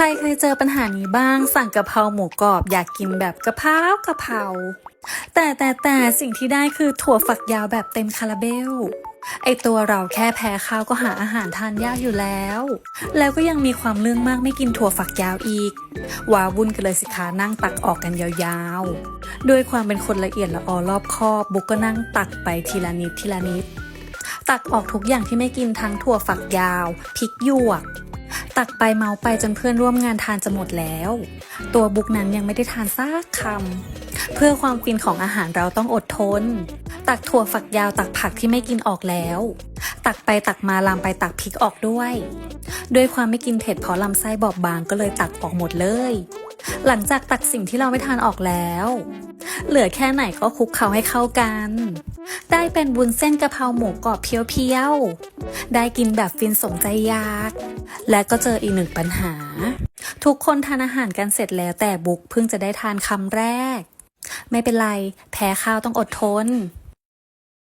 ใครเคยเจอปัญหานี้บ้าง สั่งกะเพราหมูกรอบอยากกินแบบกะเพรากะเพราแต่แต่แต่สิ่งที่ได้คือถั่วฝักยาวแบบเต็มคาราเบลไอตัวเราแค่แพ้ข้าวก็หาอาหารทานยากอยู่แล้ว แล้วก็ยังมีความเรื่องมากไม่กินถั่วฝักยาวอีกว้าวุ่นกันเลยสิคะนั่งตักออกกันยาวๆ ด้วยความเป็นคนละเอียดละออรอบคอบบุกก็นั่งตักไปทีละนิดทีละนิด ตักออกทุกอย่างที่ไม่กินทั้งถั่วฝักยาวพริกหยวก ตักไปเมาไปจนเพื่อนร่วมงานทานจะหมดแล้ว ตัวบุกนั้นยังไม่ได้ทานซากคำเพื่อความฟินของอาหารเราต้องอดทน ตักถั่วฝักยาวตักผักที่ไม่กินออกแล้ว ตักไปตักมาลามไปตักพริกออกด้วย ด้วยความไม่กินเผ็ดเพราะลำไส้บอบบางก็เลยตักออกหมดเลย หลังจากตักสิ่งที่เราไม่ทานออกแล้ว เหลือแค่ไหนก็คลุกเคล้าให้เข้ากัน ได้เป็นบุญเส้นกะเพราหมูกรอบเพียวๆได้กินแบบฟินสมใจอยาก และก็เจออีกหนึ่งปัญหา ทุกคนทานอาหารกันเสร็จแล้วแต่บุ๊กเพิ่งจะได้ทานคำแรก ไม่เป็นไร แพ้ข้าวต้องอดทน